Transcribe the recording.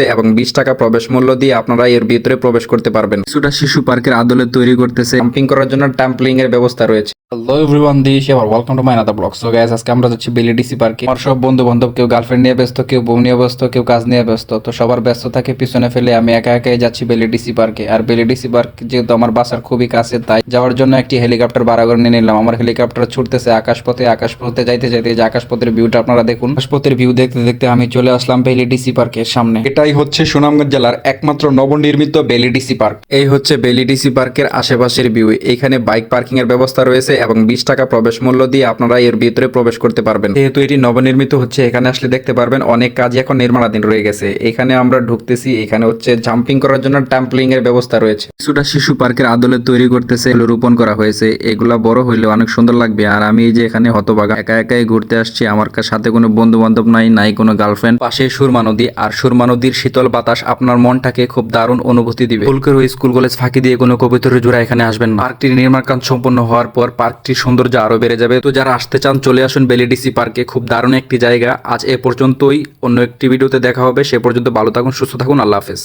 এবং বিশ টাকা প্রবেশ মূল্য দিয়ে আপনারা এর ভিতরে প্রবেশ করতে পারবেন। কিছুটা শিশু পার্কের আদলে তৈরি করতেছে। জাম্পিং করার জন্য ট্যাম্পলিং এর ব্যবস্থা রয়েছে। হ্যালো এভরিওয়ান দিস এবার welcome to my another blog so guys আজকে আমরা যাচ্ছি বেলিডিসি পার্কে। আমার সব বন্ধু বান্ধব কেউ গার্লফ্রেন্ড নিয়ে ব্যস্ত, কেউ বউ নিয়ে ব্যস্ত, কেউ কাজ নিয়ে ব্যস্ত। তো সবার ব্যস্ত থাকে পিছনে ফেলে আমি একা একাই যাচ্ছি বেলিডিসি পার্কে। আর বেলিডিসি পার্ক যেহেতু আমার বাসার খুবই কাছে, তাই যাওয়ার জন্য একটি হেলিকপ্টার ভাড়া করে নিয়ে নিলাম। আমার হেলিকপ্টার ছুটতেছে আকাশপথে। আকাশপথে যাইতে যাইতে যে আকাশপথের ভিউটা আপনারা দেখুন। আকাশপথের ভিউ দেখতে দেখতে আমি চলে আসলাম বেলিডিসি পার্কের সামনে। এটাই হচ্ছে সুনামগঞ্জ জেলার একমাত্র নবনির্মিত বেলিডিসি পার্ক। এই হচ্ছে বেলিডিসি পার্কের আশেপাশের ভিউ এখানে বাইক পার্কিং এর ব্যবস্থা রয়েছে। এবং বিশ টাকা প্রবেশ মূল্য দিয়ে আপনারা এর ভিতরে প্রবেশ করতে পারবেন। যেহেতু এটি নবনির্মিত হচ্ছে, এখানে আসলে দেখতে পারবেন অনেক কাজ এখন নির্মাণাধীন রয়ে গেছে। এখানে আমরা ঢুকতেছি, এখানে হচ্ছে জাম্পিং করার জন্য ট্যাম্পলিং এর ব্যবস্থা রয়েছে। কিছুটা শিশু পার্কের আদলে তৈরি করতেছে, এগুলো রোপণ করা হয়েছে। এগুলা বড় হইলে অনেক সুন্দর লাগবে। আর আমি যে এখানে হতবাগা একা একাই ঘুরতে আসছি, আমার সাথে কোনো বন্ধু বান্ধব নাই নাই কোনো গার্লফ্রেন্ড পাশে সুরমা নদী, আর সুরমা নদীর শীতল বাতাস আপনার মনটাকে খুব দারুণ অনুভূতি দিবে। স্কুল কলেজ ফাঁকি দিয়ে কোনো কবিতরের জোড়া এখানে আসবেন না। পার্কটির নির্মাণ কাজ সম্পন্ন হওয়ার পর পার্কটির সৌন্দর্য আরও বেড়ে যাবে। তো যারা আসতে চান, চলে আসুন বেলিডিসি পার্কে। খুব দারুণ একটি জায়গা। আজ এ পর্যন্তই। অন্য একটি ভিডিওতে দেখা হবে। সে পর্যন্ত ভালো থাকুন, সুস্থ থাকুন। আল্লাহ হাফেজ।